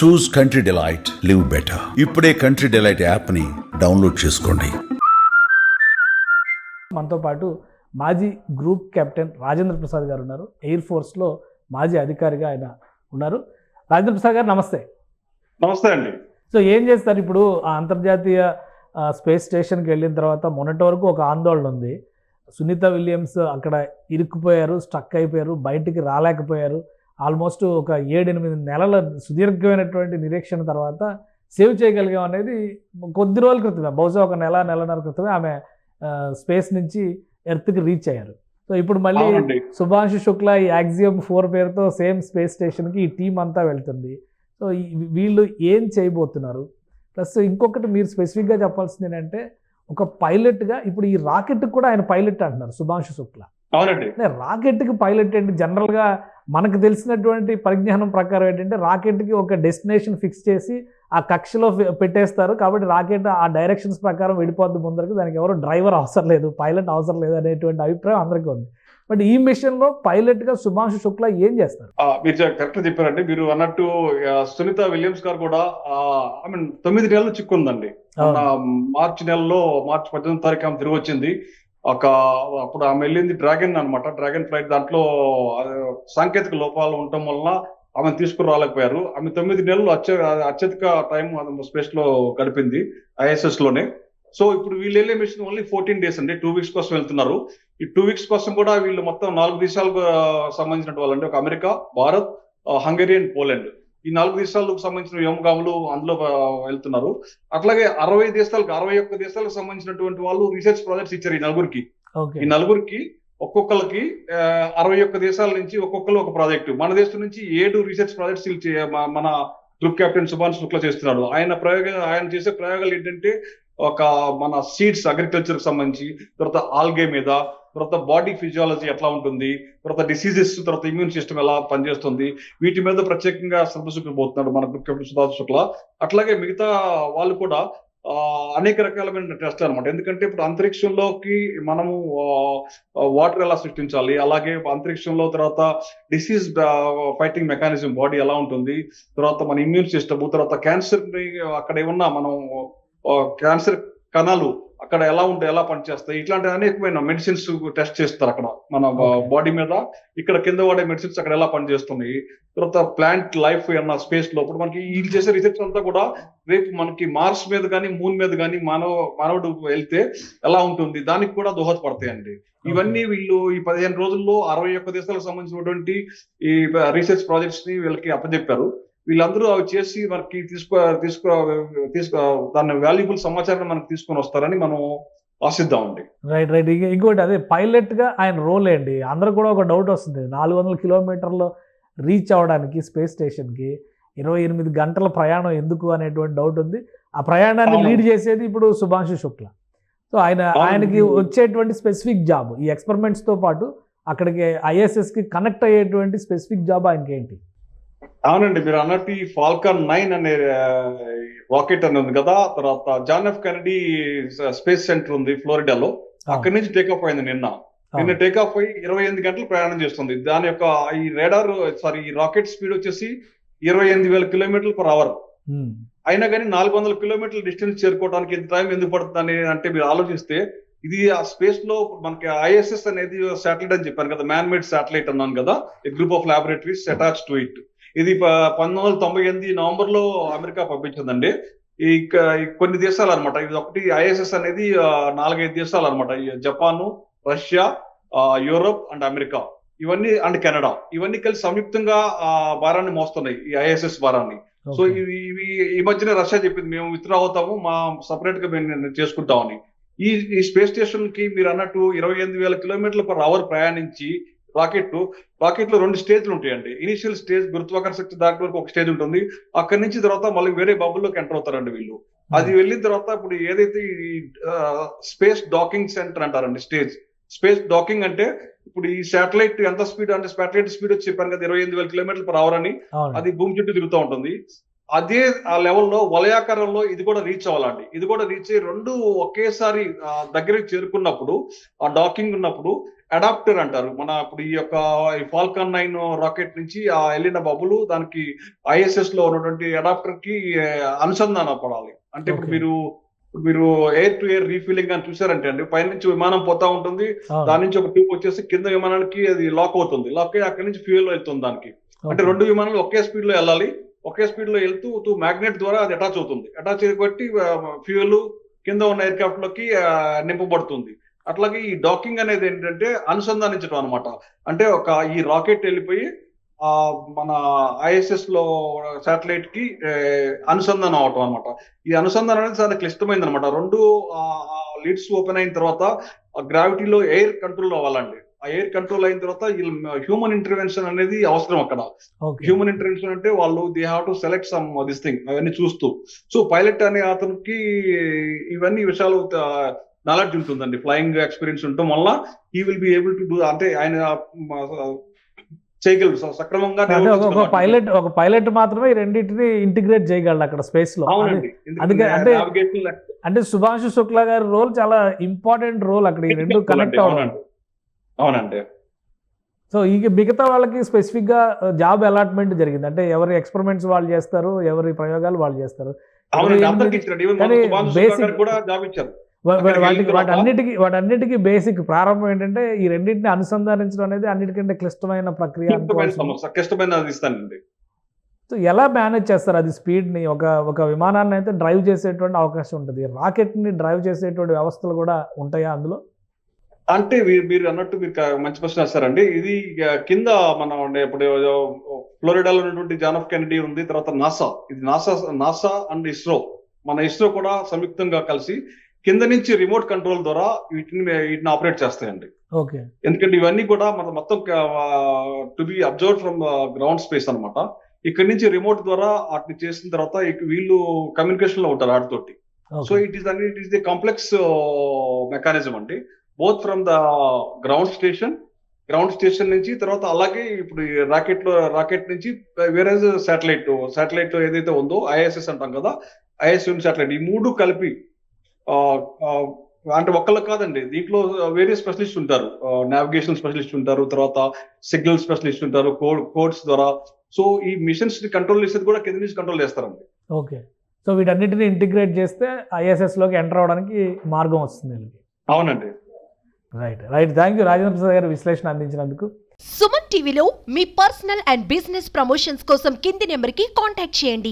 Choose country delight live better ఇప్పుడే country delight యాప్ని download చేసుకోండి. మనతో పాటు మాజీ గ్రూప్ కెప్టెన్ రాజేంద్ర ప్రసాద్ గారు ఉన్నారు. ఎయిర్ ఫోర్స్లో మాజీ అధికారిగా ఆయన ఉన్నారు. రాజేంద్ర ప్రసాద్ గారు నమస్తే. నమస్తే అండి. సో ఏం చేస్తారు ఇప్పుడు? ఆ అంతర్జాతీయ స్పేస్ స్టేషన్కి వెళ్ళిన తర్వాత మొన్నటి వరకు ఒక ఆందోళన ఉంది. సునీత విలియమ్స్ అక్కడ ఇరుక్కుపోయారు స్టక్ అయిపోయారు బయటికి రాలేకపోయారు. ఆల్మోస్ట్ ఒక ఏడెనిమిది నెలల సుదీర్ఘమైనటువంటి నిరీక్షణ తర్వాత సేవ్ చేయగలిగాం అనేది కొద్ది రోజుల క్రితమే. బహుశా ఒక నెల నెలన్నర క్రితమే ఆమె స్పేస్ నుంచి ఎర్త్కి రీచ్ అయ్యారు. సో ఇప్పుడు మళ్ళీ సుభాష్ శుక్లా ఈ యాక్సియం ఫోర్ పేరుతో సేమ్ స్పేస్ స్టేషన్కి ఈ టీం అంతా వెళ్తుంది. సో వీళ్ళు ఏం చేయబోతున్నారు? ప్లస్ ఇంకొకటి మీరు స్పెసిఫిక్గా చెప్పాల్సింది ఏంటంటే ఒక పైలట్గా ఇప్పుడు ఈ రాకెట్కి కూడా ఆయన పైలట్ అంటున్నారు సుభాష్ శుక్లా. అవునండి. అంటే రాకెట్కి పైలట్ ఏంటి? జనరల్గా మనకు తెలిసినటువంటి పరిజ్ఞానం ప్రకారం ఏంటంటే రాకెట్కి ఒక డెస్టినేషన్ ఫిక్స్ చేసి ఆ కక్షలో పెట్టేస్తారు. కాబట్టి రాకెట్ ఆ డైరెక్షన్స్ ప్రకారం వెళ్ళిపోద్ది ముందరకు. దానికి ఎవరు డ్రైవర్ అవసరం లేదు. పైలట్ అవసరం లేదు అనేటువంటి అభిప్రాయం అందరికీ ఉంది. బట్ ఈ మిషన్లో పైలట్గా సుభాష్ శుక్లా ఏం చేస్తారు? మీరు కరెక్ట్ చెప్పారండి. మీరు అన్నట్టు సునీత విలియమ్స్ గారు కూడా ఐ మీన్ తొమ్మిది నెలలు చిక్కుందండి మార్చి నెలలో మార్చి పద్దెనిమిది తారీఖు ఆమె తిరిగి వచ్చింది. ఒక అప్పుడు ఆమె వెళ్ళింది డ్రాగన్ అన్నమాట. డ్రాగన్ ఫ్లైట్ దాంట్లో సాంకేతిక లోపాలు ఉండటం వలన ఆమెను తీసుకురాలేకపోయారు. ఆమె తొమ్మిది నెలలు అత్య అత్యధిక టైం స్పేస్లో గడిపింది ఐఎస్ఎస్లోనే. సో ఇప్పుడు వీళ్ళు వెళ్ళే మిషన్ ఓన్లీ ఫోర్టీన్ డేస్ అండి. టూ వీక్స్ కోసం వెళ్తున్నారు. ఈ టూ వీక్స్ కోసం కూడా వీళ్ళు మొత్తం నాలుగు దేశాలకు సంబంధించిన వాళ్ళండి. ఒక America Bharat Hungary and Poland. ఈ నాలుగు దేశాలకు సంబంధించిన వ్యోమగాములు అందులో వెళ్తున్నారు. అట్లాగే అరవై దేశాలకు అరవై ఒక్క దేశాలకు సంబంధించినటువంటి వాళ్ళు రీసెర్చ్ ప్రాజెక్ట్స్ ఇచ్చారు ఈ నలుగురికి. ఈ నలుగురికి ఒక్కొక్కరికి అరవై ఒక్క దేశాల నుంచి ఒక్కొక్కరు ఒక ప్రాజెక్టు మన దేశం నుంచి ఏడు రీసెర్చ్ ప్రాజెక్ట్స్ మన గ్రూప్ కెప్టెన్ సుభాన్ శుక్లా చేస్తున్నాడు. ఆయన ప్రయోగ ఆయన చేసే ప్రయోగాలు ఏంటంటే ఒక మన సీడ్స్ అగ్రికల్చర్కి సంబంధించి తర్వాత ఆల్గే మీద తర్వాత బాడీ ఫిజియాలజీ ఎట్లా ఉంటుంది? తర్వాత డిసీజెస్ తర్వాత ఇమ్యూన్ సిస్టమ్ ఎలా పనిచేస్తుంది? వీటి మీద ప్రత్యేకంగా శ్రద్ధ చూపిపోతున్నాడు మన కెప్టెన్ సుభాష్ శుక్లా. అట్లాగే మిగతా వాళ్ళు కూడా అనేక రకాలమైన టెస్ట్ అనమాట ఎందుకంటే ఇప్పుడు అంతరిక్షంలోకి మనము వాటర్ ఎలా సృష్టించాలి? అలాగే అంతరిక్షంలో తర్వాత డిసీజ్ ఫైటింగ్ మెకానిజం బాడీ ఎలా ఉంటుంది? తర్వాత మన ఇమ్యూన్ సిస్టమ్ తర్వాత క్యాన్సర్ అక్కడ ఏమన్నా మనం క్యాన్సర్ కణాలు అక్కడ ఎలా ఉంటాయి ఎలా పనిచేస్తాయి? ఇట్లాంటి అనేకమైన మెడిసిన్స్ టెస్ట్ చేస్తారు అక్కడ. మన. బాడీ మీద ఇక్కడ కింద వాడే మెడిసిన్స్ అక్కడ ఎలా పనిచేస్తున్నాయి? తర్వాత ప్లాంట్ లైఫ్ అన్న స్పేస్లో ఇప్పుడు మనకి వీళ్ళు చేసే రీసెర్చ్ అంతా కూడా రేపు మనకి మార్స్ మీద కానీ మూన్ మీద కానీ మానవ మానవుడు వెళ్తే ఎలా ఉంటుంది? దానికి కూడా దోహదపడతాయండి. ఇవన్నీ వీళ్ళు ఈ పదిహేను రోజుల్లో అరవై ఒక్క దేశాలకు సంబంధించినటువంటి ఈ రీసెర్చ్ ప్రాజెక్ట్స్ని వీళ్ళకి అప్పచెప్పారు. వీళ్ళందరూ అవి చేసి మనకి తీసుకో తీసుకో తీసుకో దాని వాల్యుబుల్ సమాచారం మనకి తీసుకొని వస్తారని మనం ఆశిద్దామండి రైట్ రైట్ ఇంక- ఇంకోటి అదే పైలట్గా ఆయన రోల్ ఏంటి అందరూ కూడా ఒక డౌట్ వస్తుంది. నాలుగు వందల కిలోమీటర్లు రీచ్ అవ్వడానికి స్పేస్ స్టేషన్కి ఇరవై ఎనిమిది గంటల ప్రయాణం ఎందుకు అనేటువంటి డౌట్ ఉంది. ఆ ప్రయాణాన్ని. లీడ్ చేసేది ఇప్పుడు సుభాష్ శుక్ల. సో ఆయన. ఆయనకి వచ్చేటువంటి స్పెసిఫిక్ జాబ్ ఈ ఎక్స్పెరిమెంట్స్తో పాటు అక్కడికి ఐఎస్ఎస్కి కనెక్ట్ అయ్యేటువంటి స్పెసిఫిక్ జాబ్ ఆయనకి ఏంటి అవునండి మీరు అన్నట్టు ఈ ఫాల్కన్ నైన్ అనే రాకెట్ అని ఉంది కదా తర్వాత John F Kennedy space centre ఉంది ఫ్లోరిడాలో అక్కడి నుంచి టేకప్ అయింది నిన్న. నిన్న టేకాఫ్ అయ్యి ఇరవై ఎనిమిది గంటలు ప్రయాణం చేస్తుంది. దాని యొక్క ఈ రేడార్ సారీ ఈ రాకెట్ స్పీడ్ వచ్చేసి ఇరవై ఎనిమిది వేల కిలోమీటర్లు పర్ అవర్ అయినా కానీ నాలుగు వందల కిలోమీటర్ల డిస్టెన్స్ చేరుకోవడానికి ఎంత టైం ఎందుకు పడుతుంది అంటే మీరు ఆలోచిస్తే ఇది ఆ స్పేస్లో మనకి ఐఎస్ఎస్ అనేది శాటిలైట్ అని చెప్పాను కదా మ్యాన్ మేడ్ శాటిలైట్ అన్నాను కదా ఈ group of laboratories attach to it ఇది పంతొమ్మిది వందల తొంభై ఎనిమిది నవంబర్లో అమెరికా పంపించిందండి. ఈ కొన్ని దేశాలు అనమాట ఇది ఒకటి ఐఎస్ఎస్ అనేది నాలుగైదు దేశాలు అనమాట Japan Russia Europe and America. ఇవన్నీ అండ్ కెనడా. ఇవన్నీ కలిసి సంయుక్తంగా ఆ భారాన్ని మోస్తున్నాయి ఈ ఐఎస్ఎస్ భారాన్ని. సో ఇవి ఈ మధ్యన రష్యా చెప్పింది మేము విత్డ్రా అవుతాము మా సపరేట్గా మేము చేసుకుంటామని. ఈ ఈ స్పేస్ స్టేషన్కి మీరు అన్నట్టు ఇరవై ఎనిమిది వేల కిలోమీటర్ల పర్ అవర్ ప్రయాణించి రాకెట్ రాకెట్లో రెండు స్టేజ్లు ఉంటాయండి. ఇనిషియల్ స్టేజ్ గురుత్వాకర్షణ శక్తి దాటి వరకు ఒక స్టేజ్ ఉంటుంది. అక్కడి నుంచి తర్వాత మళ్ళీ వేరే బబుల్లోకి ఎంటర్ అవుతారండి వీళ్ళు. అది వెళ్ళిన తర్వాత ఇప్పుడు ఏదైతే ఈ స్పేస్ డాకింగ్ సెంటర్ అంటారండి స్టేజ్. స్పేస్ డాకింగ్ అంటే ఇప్పుడు ఈ శాటిలైట్ ఎంత స్పీడ్ అంటే శాటిలైట్ స్పీడ్ వచ్చి చెప్పాను కదా ఇరవై ఎనిమిది వేల కిలోమీటర్ల పర్ అవర్ అని. అది భూమి చుట్టూ తిరుగుతూ ఉంటుంది. అదే ఆ లెవెల్లో వలయాకారంలో ఇది కూడా రీచ్ అవ్వాలండి. ఇది కూడా రీచ్ అయ్యి రెండు ఒకేసారి దగ్గరికి చేరుకున్నప్పుడు ఆ డాకింగ్ ఉన్నప్పుడు అడాప్టర్ అంటారు. మన ఇప్పుడు ఈ యొక్క ఫాల్కాన్ నైన్ రాకెట్ నుంచి ఆ వెళ్ళిన బబులు దానికి ఐఎస్ఎస్లో ఉన్నటువంటి అడాప్టర్కి అనుసంధానం పడాలి. అంటే ఇప్పుడు. మీరు ఇప్పుడు మీరు ఎయిర్ టు ఎయిర్ రీఫిల్లింగ్ అని చూసారంటే అండి పైనుంచి విమానం పోతా ఉంటుంది. దాని నుంచి ఒక ట్యూబ్ వచ్చేసి కింద విమానానికి అది లాక్ అవుతుంది. లాక్ అయ్యి అక్కడి నుంచి ఫ్యూయల్ వెళ్తుంది దానికి. అంటే. రెండు విమానాలు ఒకే స్పీడ్లో వెళ్ళాలి. ఒకే స్పీడ్లో వెళ్తూ మ్యాగ్నెట్ ద్వారా అది అటాచ్ అవుతుంది. అటాచ్ చేయబట్టి ఫ్యూయల్ కింద ఉన్న ఎయిర్క్రాఫ్ట్లోకి నింపబడుతుంది. అట్లాగే ఈ డాకింగ్ అనేది ఏంటంటే అనుసంధానించడం అనమాట అంటే ఒక ఈ రాకెట్ వెళ్ళిపోయి ఆ మన ఐఎస్ఎస్లో శాటిలైట్కి అనుసంధానం అవటం అనమాట ఈ అనుసంధానం అనేది చాలా క్లిష్టమైంది అనమాట రెండు లీడ్స్ ఓపెన్ అయిన తర్వాత గ్రావిటీలో ఎయిర్ కంట్రోల్ అవ్వాలండి. ఆ ఎయిర్ కంట్రోల్ అయిన తర్వాత హ్యూమన్ ఇంటర్వెన్షన్ అనేది అవసరం అక్కడ. హ్యూమన్ ఇంటర్వెన్షన్ అంటే వాళ్ళు they have to select some this thing అవన్నీ చూస్తూ. సో పైలట్ అనే అతనికి ఇవన్నీ విషయాలు నాలెడ్జ్ ఉంటుందండి ఫ్లయింగ్ ఎక్స్పీరియన్స్ ఉండటం వల్ల ఈ will be able to do అంటే ఆయన చేయగలరు సక్రమంగా ఒక-. పైలట్ ఒక పైలట్ మాత్రమే రెండింటిని ఇంటిగ్రేట్ చేయగలడు అక్కడ స్పేస్లో. అందుకే అంటే- సుభాష్ శుక్లా గారి రోల్ చాలా ఇంపార్టెంట్ రోల్ అక్కడ ఈ రెండు కనెక్ట్ అవునండి. అవునండి. సో ఈ మిగతా వాళ్ళకి స్పెసిఫిక్గా జాబ్ అలాట్మెంట్ జరిగింది. అంటే ఎవరి ఎక్స్పెరిమెంట్స్ వాళ్ళు చేస్తారు ఎవరి ప్రయోగాలు వాళ్ళు చేస్తారు. కానీ కూడా జాబ్ ఇచ్చారు. వాటికి వాటన్నిటికీ వాటన్నిటికీ బేసిక్ ప్రారంభం ఏంటంటే ఈ రెండింటిని అనుసంధానించడం అనేది అన్నిటికంటే క్లిష్టమైన ప్రక్రియ క్లిష్టమైన ఇస్తానండి. సో ఎలా మేనేజ్ చేస్తారు అది స్పీడ్ని ఒక ఒక విమానాన్ని అయితే డ్రైవ్ చేసేటువంటి అవకాశం ఉంటుంది. రాకెట్ని డ్రైవ్ చేసేటువంటి వ్యవస్థలు కూడా ఉంటాయా అందులో? అంటే మీరు అన్నట్టు మీరు మంచి ప్రశ్న వేస్తారండి. ఇది కింద మనం ఇప్పుడు ఫ్లోరిడాలో ఉన్నటువంటి జాన్ ఆఫ్ కెనడీ ఉంది తర్వాత నాసా. ఇది నాసా నాసా అండ్ ఇస్రో. మన ఇస్రో కూడా సంయుక్తంగా కలిసి కింద నుంచి రిమోట్ కంట్రోల్ ద్వారా వీటిని వీటిని ఆపరేట్ చేస్తాయండి. ఓకే. ఎందుకంటే ఇవన్నీ కూడా మన మొత్తం to be observe from ground space అన్నమాట. ఇక్కడ నుంచి రిమోట్ ద్వారా వాటిని చేసిన తర్వాత వీళ్ళు కమ్యూనికేషన్లో ఉంటారు వాటితోటి. సో ఇట్ ఈస్ అని it is the complex mechanism అండి. Both from the ground station ground station నుంచి తర్వాత అలాగే ఇప్పుడు రాకెట్లో రాకెట్ నుంచి వేరే శాటిలైట్ శాటిలైట్ ఏదైతే ఉందో ఐఎస్ఎస్ అంటాం కదా ఐఎస్ఎం శాటిలైట్ ఈ మూడు కలిపి అంటే ఒక్కళ్ళు కాదండి. దీంట్లో వేరే స్పెషలిస్ట్ ఉంటారు. నావిగేషన్ స్పెషలిస్ట్ ఉంటారు. తర్వాత సిగ్నల్ స్పెషలిస్ట్ ఉంటారు. కోడ్ కోడ్స్ ద్వారా. సో ఈ మిషన్స్ని కంట్రోల్ చేసేది కూడా కింద నుంచి కంట్రోల్ చేస్తారండి. ఓకే. సో వీటన్నిటిని ఇంటిగ్రేట్ చేస్తే ఐఎస్ఎస్లోకి ఎంటర్ అవడానికి మార్గం వస్తుంది అవునండి. Right right thank you Rajendra Prasad garu విశ్లేషణ అందించినందుకు. సుమన్ టీవీలో మీ పర్సనల్ అండ్ బిజినెస్ ప్రమోషన్స్ కోసం కింది నెంబర్కి కాంటాక్ట్ చేయండి.